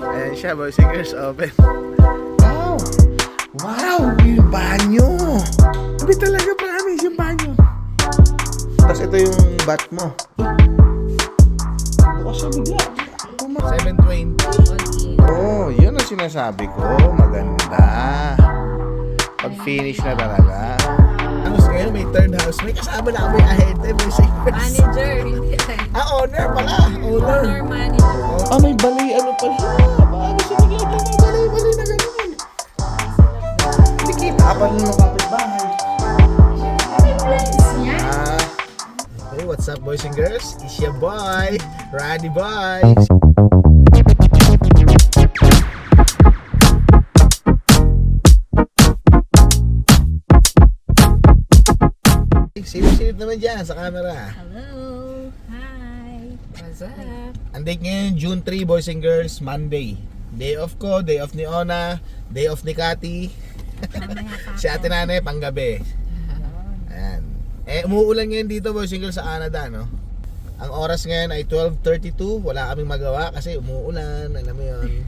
Ayan siya, boys and girls, open. Wow! Wow! Yung banyo! Sabi talaga promise yung banyo. Tapos ito yung bat mo. Bukas siya bigla. 720. Oh, yun ang sinasabi ko. Maganda. Pag finish na talaga. Ngayon, may third house. May kasama na kami ahead. Eh, may secret. Manager, hindi Ah, owner pala. Owner. Owner manager. Ah, may bali ano pa siya. Baka gusto nilagyan ng bali-bali na ganun. Hindi kita pa rin ng kapitbahay. Ah. Hey, what's up boys and girls? It's your boy, Randy Boy. Silip-silip naman dyan sa camera. Hello. Hi. What's up? Ang date ngayon, June 3, boys and girls, Monday. Day off ko, day off ni Ona, day off ni Kati. si ate nanay, panggabi. Ayan. Eh, umuulan ngayon dito, boys and girls, sa Canada, no? Ang oras ngayon ay 12.32, wala kaming magawa kasi umuulan, alam mo yun.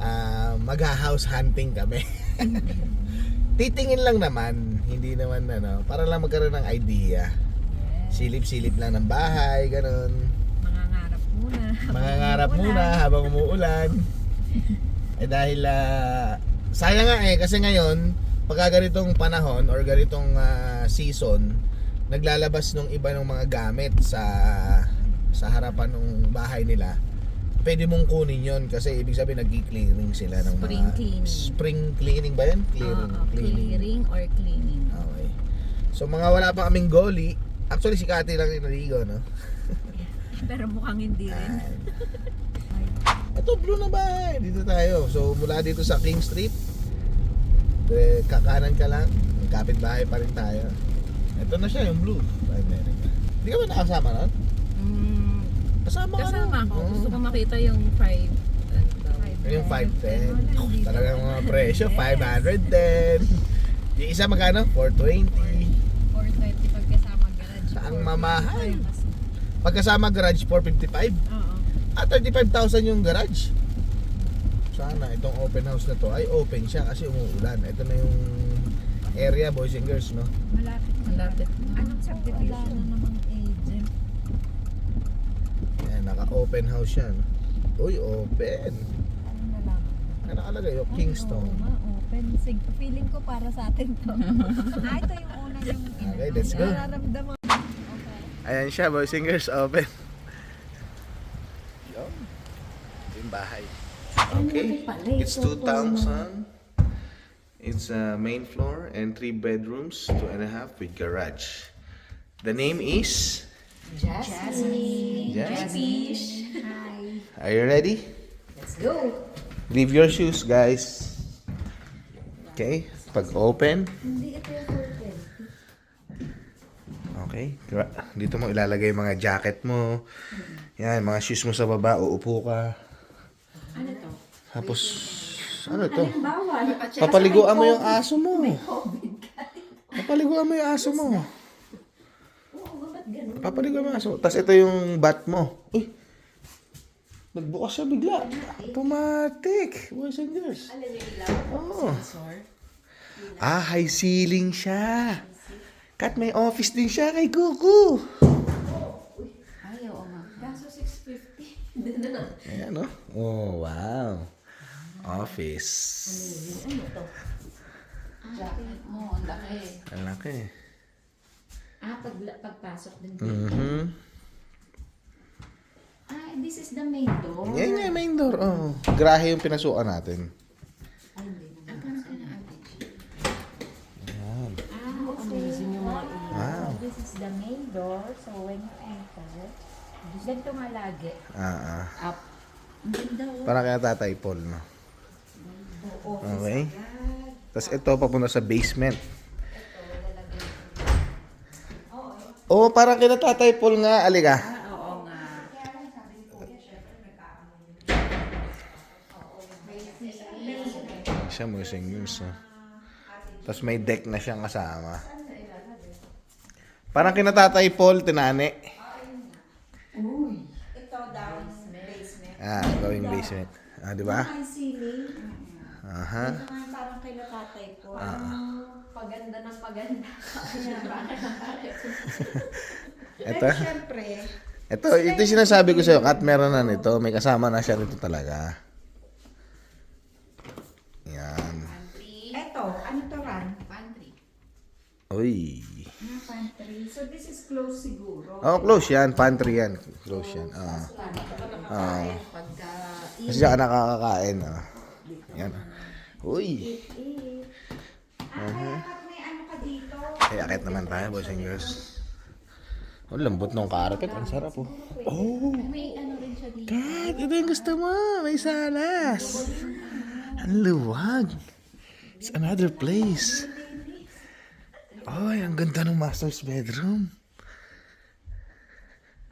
Ah, magha-house hunting kami. Titingin lang naman, hindi naman ano, para lang magkaroon ng idea. Silip-silip lang ng bahay, ganun. Mangangarap muna. Mangangarap muna habang umuulan. eh dahil ah, sayang nga eh kasi ngayon pagka ganitong panahon or ganitong ah, season naglalabas ng iba ng mga gamit sa sa harapan ng bahay nila. Pwede mong kunin yon kasi ibig sabihin nagki-clearing sila ng Spring mga cleaning. spring cleaning ba yan? Clearing, Oo, clearing or cleaning. Okay. So mga wala pa kaming goalie, actually si Kati lang yung naligo, no? Pero mukhang hindi rin. Ito, blue na bahay. Dito tayo. So, mula dito sa King Street, eh, kakanan ka lang. Kapit bahay pa rin tayo. Ito na siya, yung blue. America. Hindi ka ba nakasama nun? Mm, Kasama ka kasama nun. ko. Oo. Gusto ko makita yung 5. Ano? Yung 510. Oh, talagang mga presyo, 510. Yung isa magkano? 420. 420 pag kasama garage. Saang mamahal? Pagkasama garage, 455. Oo. Ah, 35,000 yung garage. Sana itong open house na to ay open siya kasi umuulan. Ito na yung area boys and girls, no? Malapit. Malapit. Anong subdivision? Wala na namang agent. Naka-open house siya, no? Uy, open. Anong nalaman? Ano nakalagay? Yung Kingston. Oo nga, open. Sig feeling ko para sa atin to. ah, ito yung una yung Okay, let's go. nararamdaman. Ayan siya, boys and girls, open. Yun. Yung bahay. Okay. It's 2,000. It's a main floor and three bedrooms, two and a half with garage. The name is? Jasmine. Jasmine. Hi. Are you ready? Let's go. Leave your shoes, guys. Okay, pag open. Hindi ito yung 420. Okay, dito mo ilalagay yung mga jacket mo. Yan, mga shoes mo sa baba, uupo ka. Ano to? Tapos, ano to? Papaliguan mo yung aso mo. Papaliguan mo yung aso mo. Oo, ba't ganun? Papaliguan mo yung aso mo. Tapos ito yung bat mo. Uy! Nagbukas siya bigla. Automatic. Boys and girls. Alam niyo ilaw? Oh. Ah, high ceiling siya. Kat, may office din siya kay Kuku. Ay, oo nga. Kaso 650. Hindi na na. Ayan, no? Oh, wow. Office. Ano to? Jacket mo, ang laki. Ang laki. Ah, pag, pagpasok din. Mhm. Ah, this is the main door. Yan nga, main door. Oh. Grahe yung pinasukan natin. Ay, hindi na. Ayan. Ah, amazing yung mga ilaw. Wow. This is the main door. So, when you enter, ganito nga lagi. Ah, ah. Up. Ang ganda oh. Parang kaya tatay Paul, no? Office Okay. Tapos ito, papunta sa basement. Oo, oh, parang kina tatay Paul nga. Alika. Ah, oo nga. Siya mo singers, no? Tapos may deck na siyang kasama. Parang kina tatay Paul, tinani. Ito down basement. Ah, gawing basement. Ah, di ba? Aha. Ito nga parang kay tatay ko. Ah. Paganda ng paganda. Ito. Pero syempre, Ito, ito yung sinasabi ko sa'yo, Kat, meron na nito. May kasama na siya nito talaga. Yan. eto, ano to Ran? Pantry. Uy. Ah, pantry. So this is close siguro. Oh, close yan. Pantry yan. Close yan. Ah. Ah. Pagka Kasi siya nakakakain. Ah. Yan. Uy. Ah, kaya kat may ka dito. Ay, akit naman tayo, boys and girls. Oh, lambot ng carpet. Ang sarap, oh. Oh. may ano rin siya dito. Kat, ito yung gusto mo. May salas. Ang luwag. It's another place. Ay, ang ganda ng master's bedroom.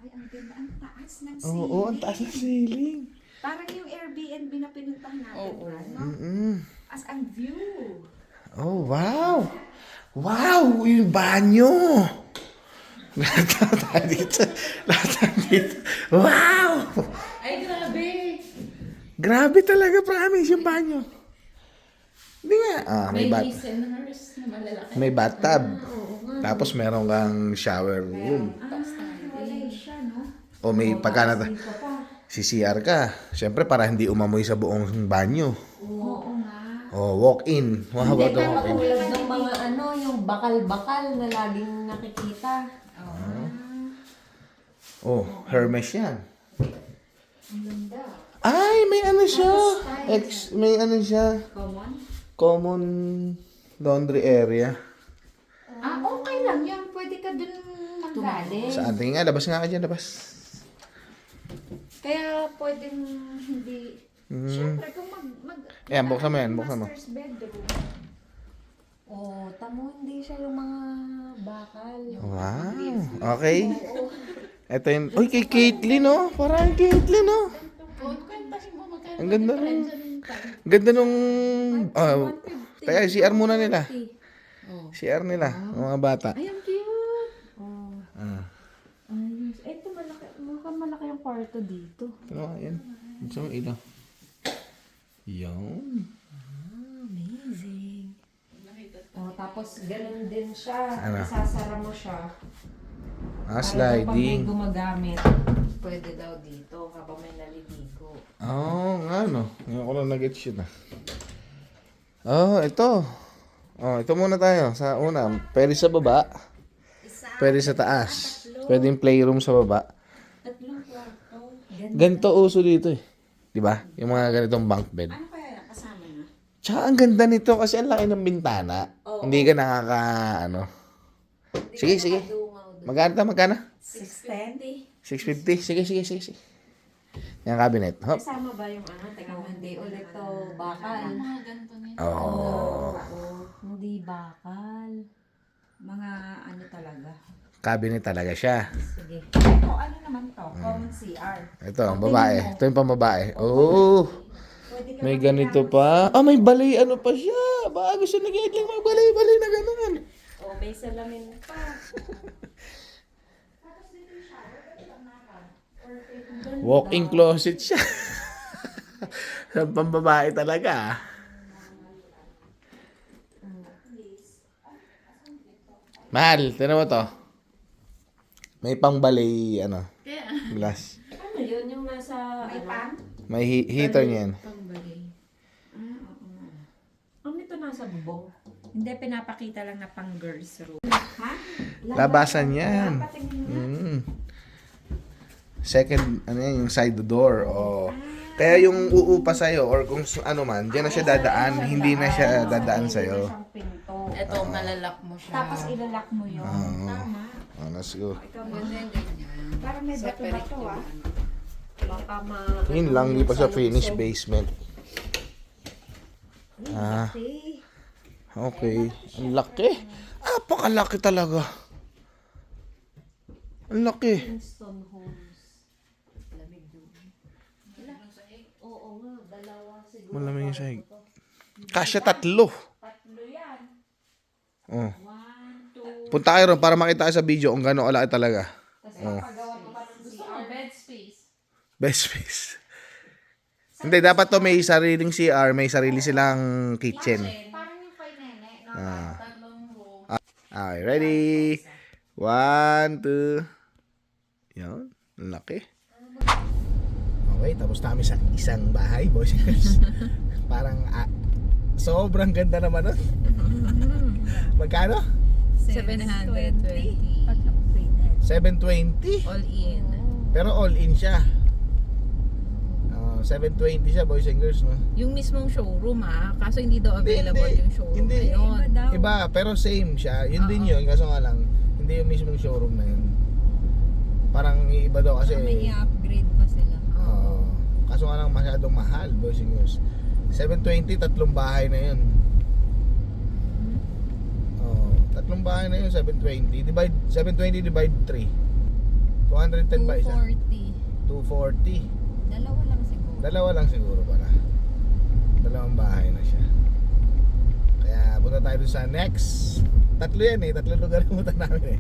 Ay, ang ganda. Ang taas ng Oo, ceiling. oh, ang taas ng ceiling. Parang yung Airbnb na pinuntahan natin, Ran, no? Mm-mm. As ang view. Oh, wow! Wow! Yung banyo! Lahat na tayo dito. Lahat na dito. Wow! Ay, grabe! Grabe talaga, promise, yung banyo. Hindi nga. Ah, may, May bat listeners na malalaki. may bathtub. Tapos meron kang shower room. Ah, wala siya, no? O may pagka na si CR ka. Siyempre, para hindi umamoy sa buong banyo. Oo nga. O, walk-in. Wow, Hindi, pero walk-in. katulad ng mga ano, yung bakal-bakal na laging nakikita. Oh, Hermes yan. Ang ganda. Ay, may ano siya. Ex, may ano siya. Common? Common laundry area. Ah, okay lang yan. Pwede ka dun manggaling. Saan? Tingin nga, labas nga ka dyan, labas. Kaya pwedeng hindi... Mm. Siyempre, kung mag... mag Ayan, buksan mo yan, buksan mo. Master's bedroom. Oh, tamo hindi siya yung mga bakal. Wow. Okay. Ito yung... Uy, kay Caitlyn, oh. Parang Caitlyn, oh. Kwentahin mo magkano Ang ganda nung... Ganda nung... ah, Teka, CR muna nila. Oh. CR nila, ang mga bata. Ay, ang cute. Oh. Ah. Ayos. Ito, malaki. Mukhang malaki yung kwarto dito. Ito, ayan. Gusto mo ilaw. Yan. Amazing. Oh, tapos ganun din siya. Ano? Isasara mo siya. Ah, Para sliding. Pag may gumagamit, pwede daw dito habang may naliligo. Oo, oh, nga no. Ngayon ko lang nag-gets yun ah. Oh, ito. Oh, ito muna tayo sa una. Pwede sa baba. Pwede sa taas. Pwede yung playroom sa baba. Tatlong kwarto. Ganito uso dito eh. 'Di ba? Yung mga ganitong bunk bed. Ano kaya kasama na? Tsaka ang ganda nito kasi ang laki ng bintana. Hindi ka nakaka ano. Sige, sige. Doon. Magkano ta? Magkano? 610. 650. Sige, sige, sige, sige. Yung cabinet. Hop. Kasama ba yung ano? Teka, Oh, hindi ulit to bakal. Oh. Oo, hindi bakal. Mga ano talaga. Cabinet talaga siya. Sige. Ito, ano naman to? Common CR. Ito, ang babae. Ito yung pambabae. Oh. Pwede ka May ganito pa. Ah, may balay ano pa siya. Gusto ni Caitlyn may balay-balay na gano'n. Oh, may salamin pa. Walk-in closet siya. Sa pambabae talaga. ah. Mahal, tinan mo to. May pangbalay, ano, glass. Ano yun yung nasa... May ano? pan? May he- heater niyan. Pangbagay. Ano ito nasa bubong? Hindi, pinapakita lang na pang girls room. Ha? Labasan yan. Patingin nga. Mm. Second, ano yan, yung side door. Oh. Kaya yung uupa sa'yo or kung s- ano man, dyan na siya dadaan, hindi na siya dadaan sa'yo. Ito, malalak mo siya. Tapos ilalak mo yun. Oo. Tama. Oh, let's go. Ikaw ba? Ganyan, ganyan. Parang may bato-bato ah. Baka ma... Yun lang, hindi pa siya finish basement. Ah, Okay. Ang laki. Apakalaki talaga. Ang laki. Kingston Homes. Lamig doon. Oo nga, dalawa siguro. Malamig yung sahig. Kasya tatlo. Tatlo yan. Oh. Punta kayo ron para makita kayo sa video kung gano'ng kalaki talaga. Pa ng Gusto CR. mo bed space? Best space. Hindi, dapat to may sariling CR, may sarili silang kitchen. Parang yung kay Nene, no? Ah. Tatlong room. Okay, ready? One, two. Yan. Ang laki. Okay, tapos namin sa isang bahay, boys and girls. Parang ah, sobrang ganda naman nun. Magkano? 720. Pag upgraded. 720. All in. Pero all in siya. Ah, 720 siya, boys and girls, no? Yung mismong showroom ah, kaso hindi daw Hindi, available hindi. yung showroom Hindi. ngayon. Iba, pero same siya. Yun din Oo. yun, kaso nga lang, hindi yung mismong showroom na yun. Parang iba daw kasi... May i-upgrade pa sila. Oo. kaso nga lang masyadong mahal, boys and girls. 720, tatlong bahay na yun. Oo, tatlong bahay na yun, 720. Divide, 720 divide 3. 210 ba isa? 240. 240. Dalawa lang siguro. Dalawa lang siguro pala. Dalawang bahay na siya. Kaya punta tayo dun sa next. Tatlo yan eh. Tatlo lugar yung punta namin eh.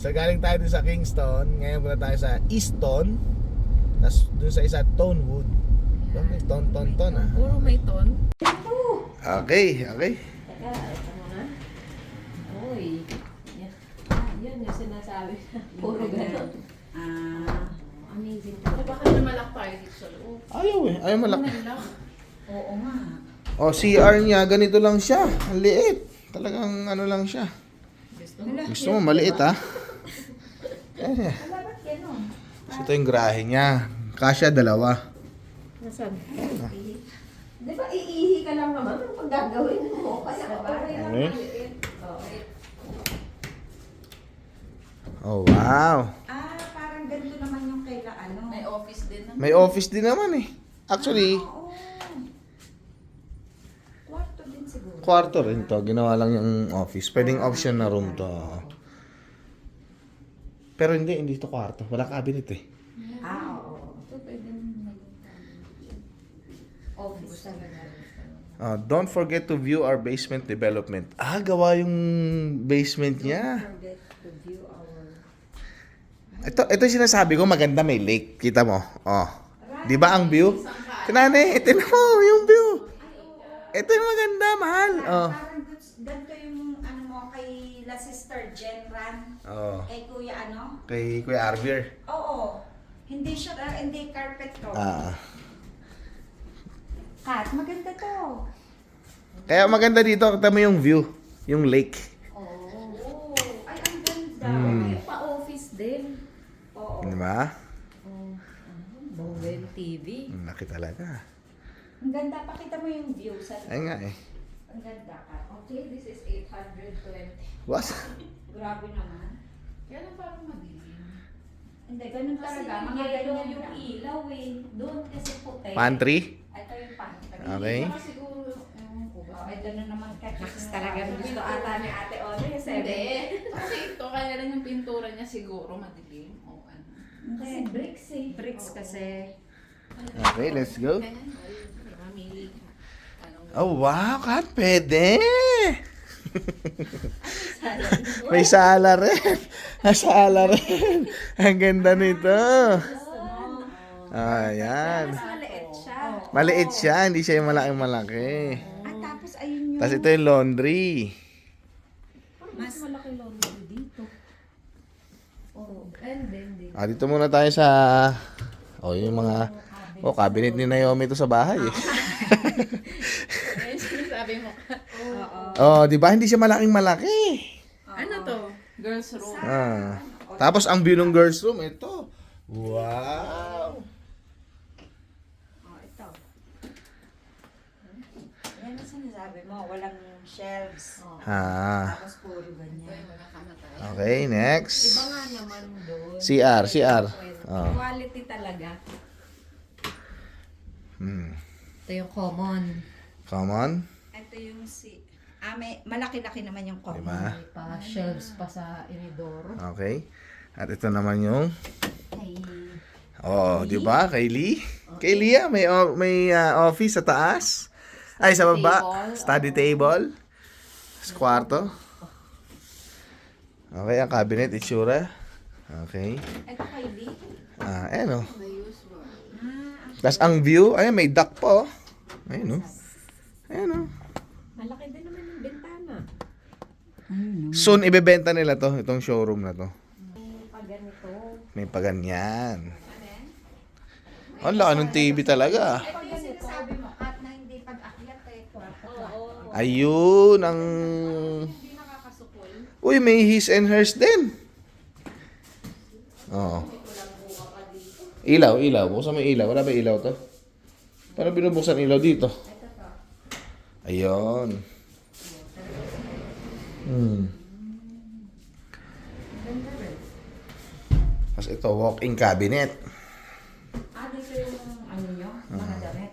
So galing tayo dun sa Kingston. Ngayon punta tayo sa Easton. Tapos dun sa isa, Tonewood. Doon may ton, ton, ton ah. Puro may ton. Okay, okay. Teka, tayo dito sa loob? Ayaw eh. Ayaw malaki. Oo nga. O, CR niya, ganito lang siya. Ang liit. Talagang ano lang siya. Gusto mo, maliit ah. Eh, Wala ba't ganun? ito yung grahe niya. Kasya dalawa. Nasaan? Di ba iihi ka lang naman? Ano pag gagawin mo? Lang Okay. maliit. Okay. Oh, wow. Ah, parang ganito naman yung kay la- ano. May office din naman. May office din naman eh. Actually, Oo. Kwarto din siguro. kwarto rin to. Ginawa lang yung office. Pwedeng option na room to. Pero hindi, hindi to kwarto. Wala cabinet eh. Ah, oo. Ito pwede Office talaga. Ah, don't forget to view our basement development. Ah, gawa yung basement niya. Forget to view our... Ito, ito yung sinasabi ko, maganda may lake. Kita mo? Oh. Di ba ang view? Tinane, ito na mo, yung view. Ito yung maganda, mahal. Oh. Ganito yung ano mo kay la sister Jen Ran. Oh. Kay kuya ano? Kay Kuya Arvier. Oo. Hindi siya, ah, hindi carpet to. Ah. Kat, maganda to. Kaya maganda dito, kita mo yung view. Yung lake. Oo. Ay, ang ganda. Hmm. May pa-office din. Di ba? Bongel TV. Ang laki talaga. Ang ganda. Pakita mo yung view sa Ay nga eh. Ang ganda ka. Okay, this is 820. What? Grabe naman. Kaya lang parang madilim. Hindi, ganun Kasi talaga. Mga yellow ganyan yung ilaw eh. Doon kasi puti. Pantry? Ito yung pantry. Okay. Baka siguro, ewan ko ba. Oh, ito na naman ka. Naks Talaga gusto ata ni Ate Ole. Hindi. Kasi ito, kaya lang yung pintura niya siguro madilim. O ano. Kasi bricks eh. Bricks kasi. Okay, let's go. Oh, wow, Kat, pwede. May sala rin. May sala rin. Ang ganda nito. Ayan. Mas maliit siya. Maliit siya, hindi siya yung malaking malaki. At tapos ayun yung... Tapos ito yung laundry. mas malaki laundry dito. Oh, and then din. Ah, dito muna tayo sa... Oh, yung mga... Oh, cabinet ni Naomi ito sa bahay eh. Ayun, sinasabi mo. Oo. Oh, di ba? Hindi siya malaking malaki. Ano to? Girls room. Ah. Tapos ang view ng girls room, ito. Wow! Oh, ito. Yan ang sinasabi mo. Walang shelves. Ha. Tapos puro ganyan. Okay, next. Iba nga naman doon. CR, CR. Oh. Quality talaga. Hmm. Ito yung common. Come on. Ito yung si... Ah, may, malaki-laki naman yung common. Diba? May pa shelves pa sa inidoro. Okay. At ito naman yung... Ay, Oh, di ba? Kay Lee. Kay Lia, may, o- may ah, office sa taas. Ay, sa baba. table. Study table. Sa kwarto. Okay, ang cabinet, itsura. Okay. ito kay Lee. Ah, ayan o. Ah, Tapos ang view, ayun, may duck pa, oh. Ayun, oh. Ayun, oh. Malaki din naman yung bintana. Soon, ibebenta nila to, itong showroom na to. Pag ganito. May paganyan. Ang laki ng TV talaga. Ito yung sinasabi mo, at na hindi pag-akyat eh, kwarto. Ayun, ang... Uy, may his and hers din. Oo. Ilaw, ilaw. Buksan mo yung ilaw. Wala ba ilaw to? Paano binubuksan ilaw dito? Ayun. Hmm. Tapos ito, walk-in cabinet. Ah, dito yung ano nyo, mga damit.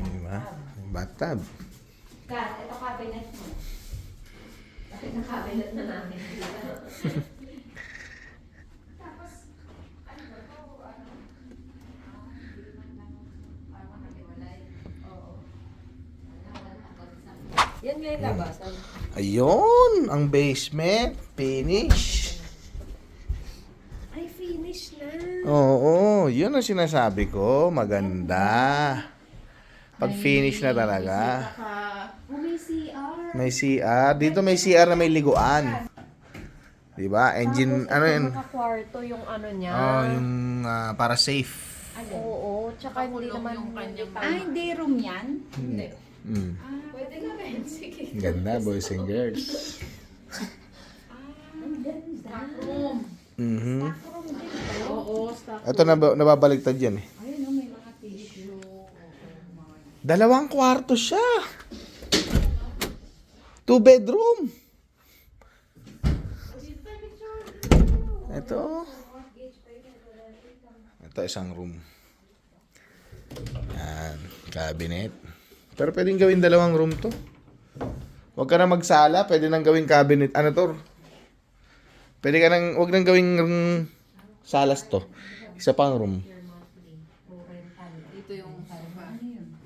Diba? Bathtub. Kat, ito cabinet mo. Bakit ang cabinet na namin? Yan nga yung labasan. Ayun, ang basement. Finish. Ay, finish na. Oo, yun ang sinasabi ko. Maganda. Pag finish na talaga. Oh, may CR. May CR. Dito may CR na may liguan. Diba? Engine, ano yun? Naka-kwarto yung ano niya. Oh, yung ah, para safe. Oo, tsaka hindi naman yung Ah, hindi room yan? Hindi. Mm. Sige. Ganda, boys and girls. Mhm. Oo, stock. Ito na nababaliktad yan eh. Ayun, oh, may mga tissue. Dalawang kwarto siya. Two bedroom. Ito. Ito isang room. Yan. Cabinet. Pero pwedeng gawin dalawang room to. Huwag ka na magsala. Pwede nang gawing cabinet. Ano to? Pwede ka nang, huwag nang gawing mm, salas to. Isa pang room. Dito yung yun?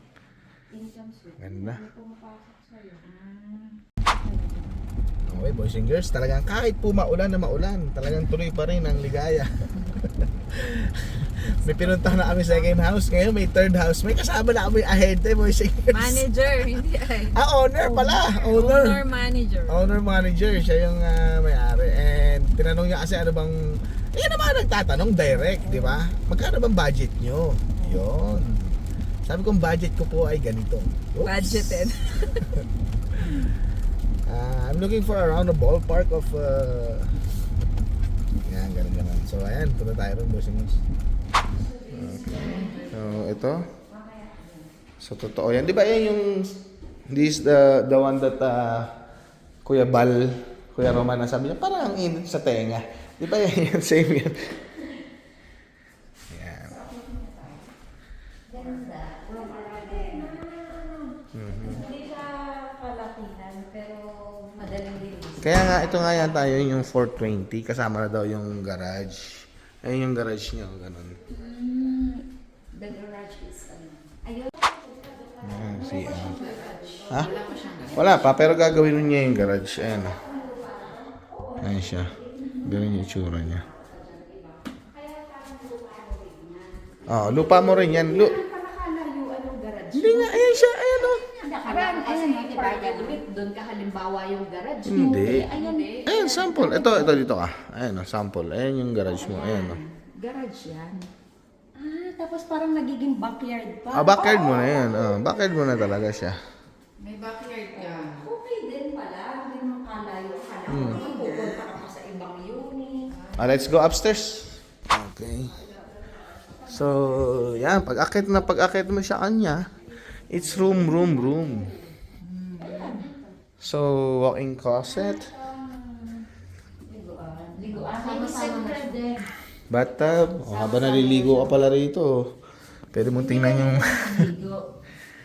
Ganda. Okay, boys and girls, talagang kahit po maulan na maulan, talagang tuloy pa rin ang ligaya. may pinuntahan na kami second house, ngayon may third house. May kasama na kami ahead boys and girls. Manager, hindi ay. Ah, owner pala. Owner. Owner manager. Owner manager, siya yung ah, may-ari. And tinanong niya kasi ano bang, eh naman nagtatanong direct, di ba? Magkano bang budget nyo? Yon. Sabi kong budget ko po ay ganito. Oops. Budgeted. Uh, I'm looking for around a ballpark of uh, yan, ganun ganun. So ayan, punta tayo rin boys and girls. Okay. So ito. So totoo yan. Di ba yan yung this is the the one that uh, Kuya Bal, Kuya Roman na sabi niya, parang ang init sa tenga. Di ba yan, yan same. Yan. Hindi siya kalakihan, pero madaling linis. Kaya nga, ito nga yata yun yung 420. Kasama na daw yung garage. Ayun yung garage niya, ganun. The garage is ano. Ayun. Ayan, si ano. Ha? Wala pa, pero gagawin niya yung garage. Ayan. oh. Ayan siya. Ganun yung itsura niya. Oh, lupa mo rin yan. Lu Panakalaro anong garage? Hindi nga, ayan siya. Ayan oh. Nakaraan kasi limit doon ka halimbawa yung garage. Hindi. Ayun, Ayan, sample. Ito, ito dito ka. Ayan oh, sample. Ayan yung garage mo. Ayan oh. garage yan. Ah, tapos parang nagiging backyard pa. Ah, backyard mo na yan. Oh, backyard mo na talaga siya. May backyard ka. Okay din pala. Hindi mo kalayo. Kala ko Hmm. pupunta ka pa sa ibang unit. Ah, let's go upstairs. Okay. So, yan. Pag-akit na pag-akit mo siya kanya, it's room, room, room. So, walk-in closet. Bathtub. O, habang naliligo ka pala rito. Pwede mong tingnan yung... Ligo.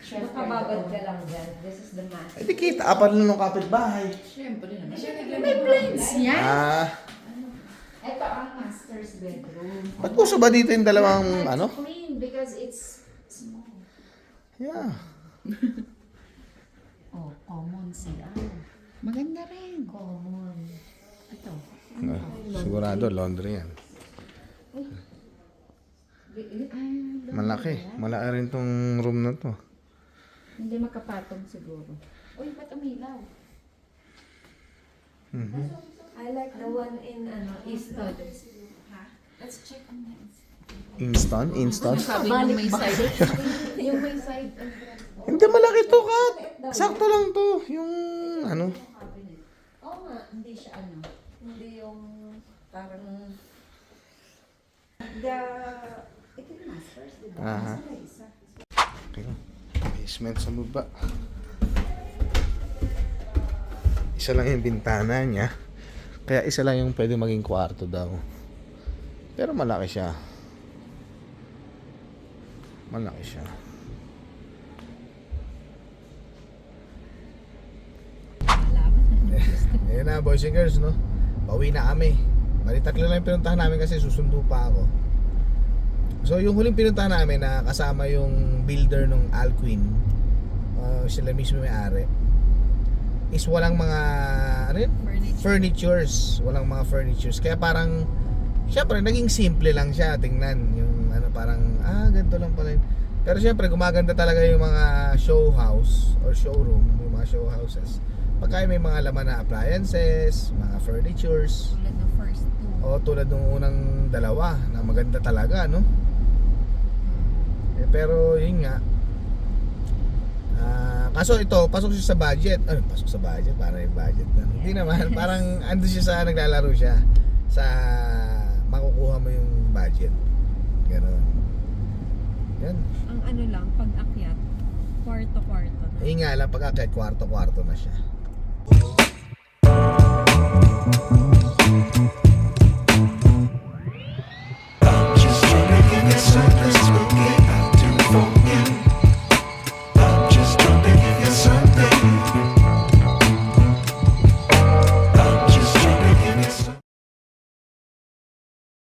Nakababad ka lang dyan. This is the master. Ay, di kita ka pala ng kapitbahay. May blinds yan. Ah, Ito ang master's bedroom. ba't puso ba dito yung dalawang, ano? Clean because it's small. Yeah. Common CR. Maganda rin. Common. Ito. Ah, sigurado, laundry yan. Malaki. Malaki rin tong room na to. Hindi makapatong siguro. Uy, ba't umilaw? I like the one in ano, Easton. Let's check on that. Instant? Instant? Sabi yung may side. yung may side. Hindi malaki to, Kat. Sakto lang to. Yung ano. Oo nga, hindi siya ano. Hindi yung parang... The... Ito yung masters, di ba? Aha. Okay. Basement sa baba. Isa lang yung bintana niya. Kaya isa lang yung pwede maging kwarto daw. Pero malaki siya. Malaki siya. Ayun na, boys and girls, no? Pauwi na kami. Bali, tatlo lang yung pinuntahan namin kasi susundo pa ako. So, yung huling pinuntahan namin na kasama yung builder ng Alquin, uh, sila mismo may-ari, is walang mga, ano yun? Furniture. Furnitures. Walang mga furnitures. Kaya parang, syempre, naging simple lang siya. Tingnan, yung ano, parang, ah, ganito lang pala yun. Pero syempre, gumaganda talaga yung mga show house or showroom, yung mga show houses. Pagka may mga laman na appliances, mga furnitures, Tulad ng first two. o tulad ng unang dalawa na maganda talaga, no? Eh, pero yun nga. Ah, kaso ito, pasok siya sa budget. Ano, pasok sa budget? Para yung budget na. Hindi naman, parang ando siya sa naglalaro siya sa makukuha mo yung budget. Ganon. Yan. Ang ano lang, pag akyat, kwarto-kwarto na. Ayun nga lang, pag akyat, kwarto-kwarto na siya.